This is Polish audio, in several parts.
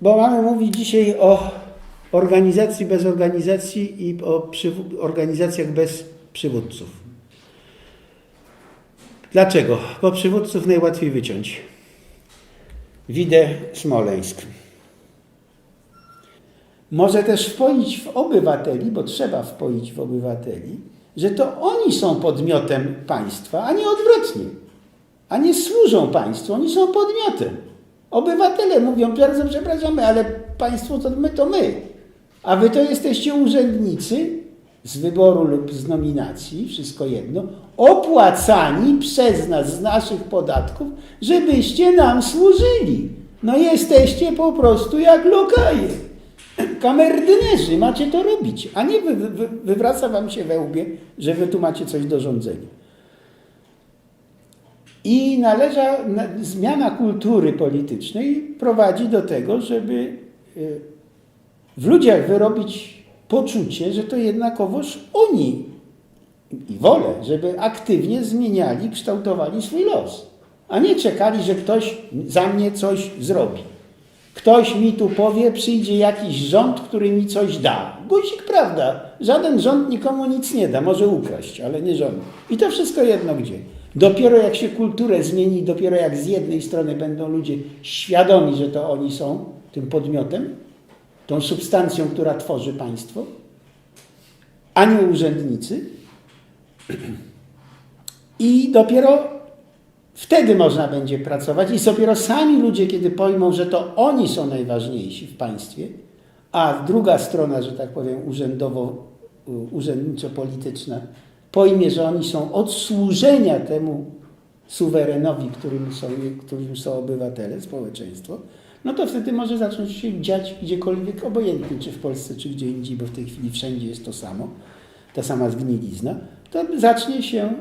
Bo mamy mówić dzisiaj o organizacji bez organizacji i o organizacjach bez przywódców. Dlaczego? Bo przywódców najłatwiej wyciąć. Widzę Smoleńsk. Może też wpoić w obywateli, bo trzeba wpoić w obywateli, że to oni są podmiotem państwa, a nie odwrotnie. A nie służą państwu, oni są podmiotem. Obywatele mówią, bardzo przepraszamy, ale państwo to my, to my. A wy to jesteście urzędnicy z wyboru lub z nominacji, wszystko jedno, opłacani przez nas z naszych podatków, żebyście nam służyli. No jesteście po prostu jak lokaje. Kamerdynerzy, macie to robić, a nie wy, wy, wywraca wam się we łbie, że wy tu macie coś do rządzenia. I należa, na, zmiana kultury politycznej prowadzi do tego, żeby y, w ludziach wyrobić poczucie, że to jednakowoż oni i wolę, żeby aktywnie zmieniali, kształtowali swój los, a nie czekali, że ktoś za mnie coś zrobi. Ktoś mi tu powie, przyjdzie jakiś rząd, który mi coś da. Guzik, prawda? Żaden rząd nikomu nic nie da, może ukraść, ale nie rząd. I to wszystko jedno gdzie. Dopiero jak się kulturę zmieni, dopiero jak z jednej strony będą ludzie świadomi, że to oni są tym podmiotem, tą substancją, która tworzy państwo, a nie urzędnicy. I dopiero wtedy można będzie pracować i dopiero sami ludzie, kiedy pojmą, że to oni są najważniejsi w państwie, a druga strona, że tak powiem, urzędowo, urzędniczo-polityczna, pojmie, że oni są od służenia temu suwerenowi, którym są, którym są obywatele, społeczeństwo, no to wtedy może zacząć się dziać gdziekolwiek, obojętnie czy w Polsce, czy gdzie indziej, bo w tej chwili wszędzie jest to samo, ta sama zgnilizna, to zacznie się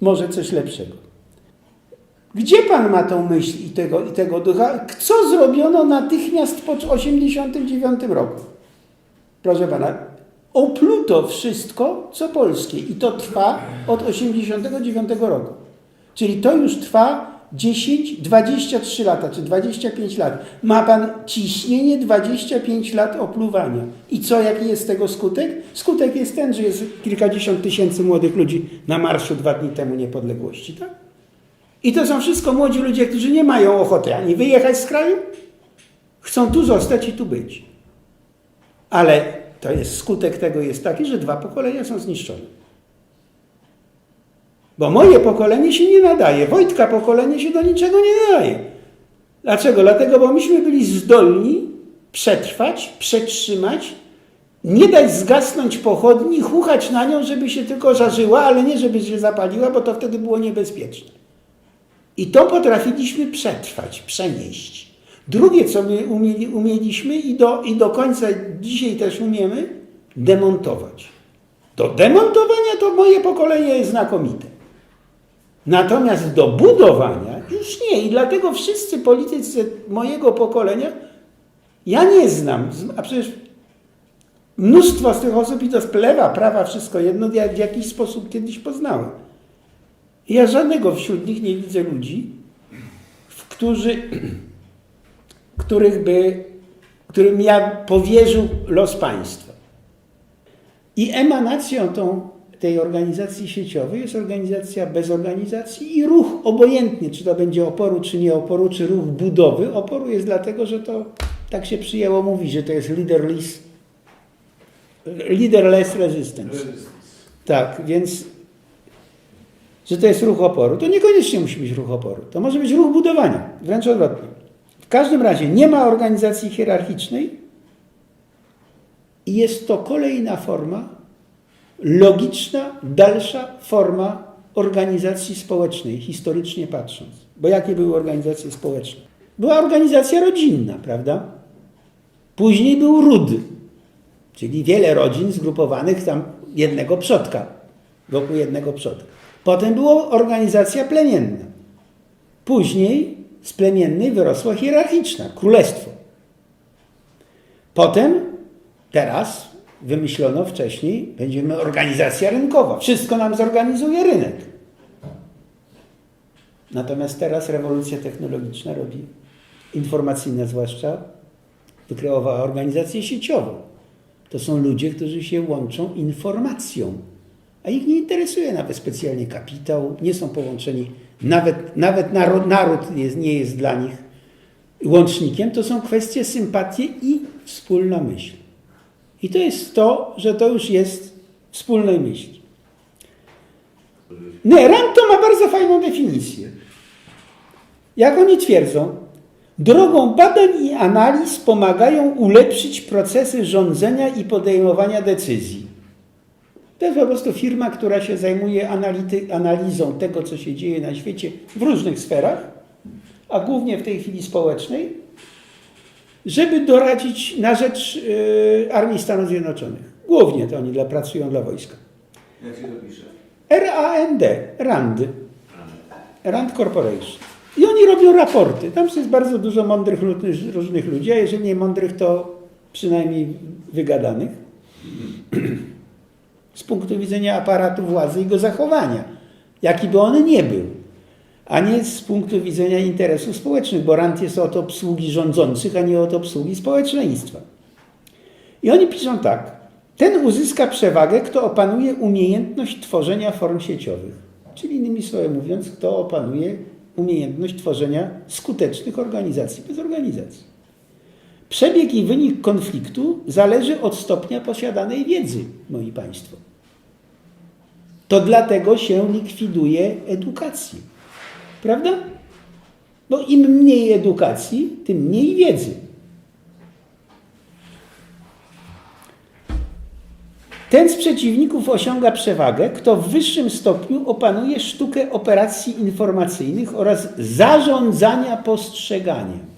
może coś lepszego. Gdzie Pan ma tą myśl i tego, i tego ducha? Co zrobiono natychmiast po 1989 roku? Proszę Pana, opluto wszystko, co polskie i to trwa od 1989 roku. Czyli to już trwa 10, 23 lata, czy 25 lat. Ma Pan ciśnienie 25 lat opluwania. I co, jaki jest tego skutek? Skutek jest ten, że jest kilkadziesiąt tysięcy młodych ludzi na marszu dwa dni temu niepodległości, tak? I to są wszystko młodzi ludzie, którzy nie mają ochoty ani wyjechać z kraju, chcą tu zostać i tu być. Ale to jest skutek tego jest taki, że dwa pokolenia są zniszczone. Bo moje pokolenie się nie nadaje, Wojtka pokolenie się do niczego nie nadaje. Dlaczego? Dlatego, bo myśmy byli zdolni przetrwać, przetrzymać, nie dać zgasnąć pochodni, chuchać na nią, żeby się tylko żarzyła, ale nie żeby się zapaliła, bo to wtedy było niebezpieczne. I to potrafiliśmy przetrwać, przenieść. Drugie, co my umieli, umieliśmy i do, i do końca dzisiaj też umiemy, demontować. Do demontowania to moje pokolenie jest znakomite. Natomiast do budowania już nie. I dlatego wszyscy politycy mojego pokolenia ja nie znam, a przecież mnóstwo z tych osób i to z lewa, prawa, wszystko jedno, ja w jakiś sposób kiedyś poznałem. Ja żadnego wśród nich nie widzę ludzi, w którzy, których by, którym ja powierzył los państwa. I emanacją tą, tej organizacji sieciowej jest organizacja bez organizacji i ruch obojętnie, czy to będzie oporu, czy nie oporu, czy ruch budowy. Oporu jest dlatego, że to tak się przyjęło mówić, że to jest leaderless, leaderless resistance. Tak, więc że to jest ruch oporu, to niekoniecznie musi być ruch oporu. To może być ruch budowania, wręcz odwrotnie. W każdym razie nie ma organizacji hierarchicznej i jest to kolejna forma, logiczna, dalsza forma organizacji społecznej, historycznie patrząc. Bo jakie były organizacje społeczne? Była organizacja rodzinna, prawda? Później był ród, czyli wiele rodzin zgrupowanych tam jednego przodka, wokół jednego przodka. Potem była organizacja plemienna. Później z plemiennej wyrosła hierarchiczna, królestwo. Potem, teraz, wymyślono wcześniej, będziemy organizacja rynkowa. Wszystko nam zorganizuje rynek. Natomiast teraz rewolucja technologiczna robi informacyjna zwłaszcza, wykreowała organizację sieciową. To są ludzie, którzy się łączą informacją, a ich nie interesuje nawet specjalnie kapitał, nie są połączeni, nawet, nawet naród, naród jest, nie jest dla nich łącznikiem, to są kwestie sympatii i wspólna myśl. I to jest to, że to już jest wspólnej myśli. Nie, Rand to ma bardzo fajną definicję. Jak oni twierdzą, drogą badań i analiz pomagają ulepszyć procesy rządzenia i podejmowania decyzji. To jest po prostu firma, która się zajmuje analizą tego, co się dzieje na świecie w różnych sferach, a głównie w tej chwili społecznej, żeby doradzić na rzecz y, Armii Stanów Zjednoczonych. Głównie to oni dla, pracują dla wojska. Jak się to pisze? R-A-N-D, RAND, RAND Corporation. I oni robią raporty. Tam jest bardzo dużo mądrych różnych ludzi, a jeżeli nie mądrych, to przynajmniej wygadanych. Z punktu widzenia aparatu władzy i go zachowania, jaki by on nie był, a nie z punktu widzenia interesów społecznych, bo RAND jest od obsługi rządzących, a nie od obsługi społeczeństwa. I oni piszą tak. Ten uzyska przewagę, kto opanuje umiejętność tworzenia form sieciowych. Czyli innymi słowy mówiąc, kto opanuje umiejętność tworzenia skutecznych organizacji bez organizacji. Przebieg i wynik konfliktu zależy od stopnia posiadanej wiedzy, moi Państwo. To dlatego się likwiduje edukację. Prawda? Bo im mniej edukacji, tym mniej wiedzy. Ten z przeciwników osiąga przewagę, kto w wyższym stopniu opanuje sztukę operacji informacyjnych oraz zarządzania postrzeganiem.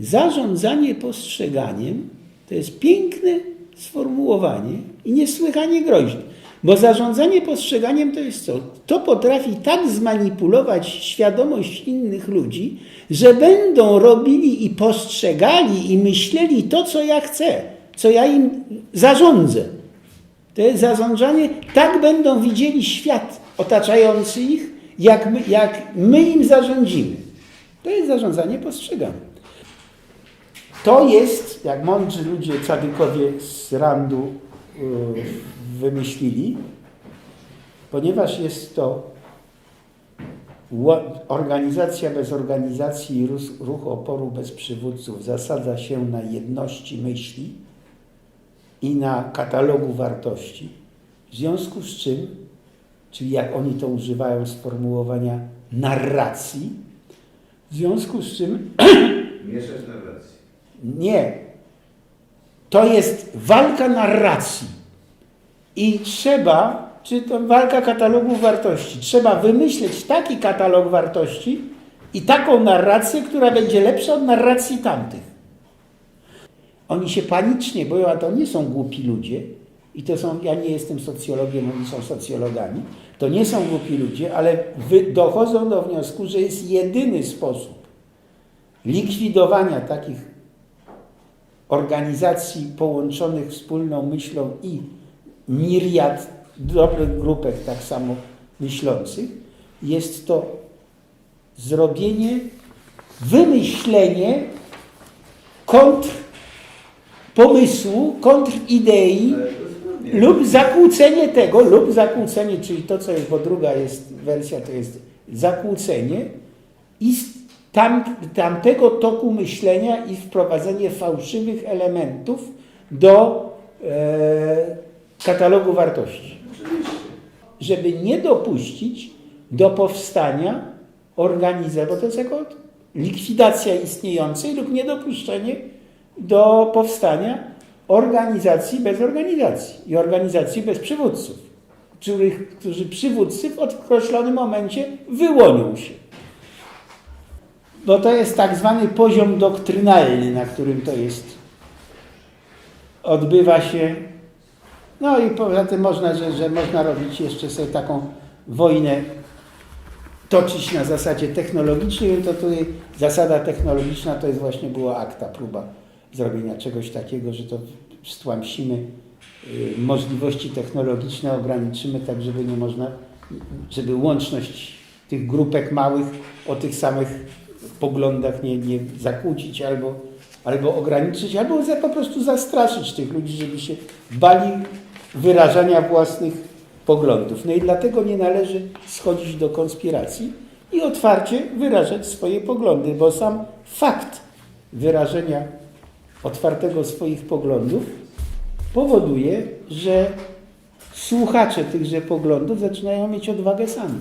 Zarządzanie postrzeganiem to jest piękne sformułowanie i niesłychanie groźne. Bo zarządzanie postrzeganiem to jest co? To potrafi tak zmanipulować świadomość innych ludzi, że będą robili i postrzegali i myśleli to, co ja chcę, co ja im zarządzę. To jest zarządzanie, tak będą widzieli świat otaczający ich, jak my, jak my im zarządzimy. To jest zarządzanie postrzeganiem. To jest, jak mądrzy ludzie, cadykowie z Randu yy, wymyślili, ponieważ jest to organizacja bez organizacji i ruch, oporu bez przywódców zasadza się na jedności myśli i na katalogu wartości, w związku z czym, czyli jak oni to używają sformułowania narracji, w związku z czym Mieszać narrację. Nie. To jest walka narracji. I trzeba, czy to walka katalogów wartości, trzeba wymyśleć taki katalog wartości i taką narrację, która będzie lepsza od narracji tamtych. Oni się panicznie boją, a to nie są głupi ludzie. I to są, ja nie jestem socjologiem, oni są socjologami. To nie są głupi ludzie, ale dochodzą do wniosku, że jest jedyny sposób likwidowania takich organizacji połączonych wspólną myślą i miriad dobrych grupek tak samo myślących, jest to zrobienie, wymyślenie kontr pomysłu, kontr idei lub zakłócenie tego, lub zakłócenie, czyli to, co jest, bo druga jest wersja, to jest zakłócenie i z tam, tamtego toku myślenia i wprowadzenie fałszywych elementów do e, katalogu wartości. Żeby nie dopuścić do powstania organizacji, bo to jest jako likwidacja istniejącej lub niedopuszczenie do powstania organizacji bez organizacji i organizacji bez przywódców, których, którzy przywódcy w określonym momencie wyłonią się. Bo to jest tak zwany poziom doktrynalny, na którym to jest. Odbywa się. No i poza tym można, że, że można robić jeszcze sobie taką wojnę toczyć na zasadzie technologicznej, to tutaj zasada technologiczna to jest właśnie była akta, próba zrobienia czegoś takiego, że to stłamsimy y, możliwości technologiczne, ograniczymy tak, żeby nie można, żeby łączność tych grupek małych o tych samych poglądach nie, nie zakłócić albo, albo ograniczyć, albo za, po prostu zastraszyć tych ludzi, żeby się bali wyrażania własnych poglądów. No i dlatego nie należy schodzić do konspiracji i otwarcie wyrażać swoje poglądy, bo sam fakt wyrażenia otwartego swoich poglądów powoduje, że słuchacze tychże poglądów zaczynają mieć odwagę sami.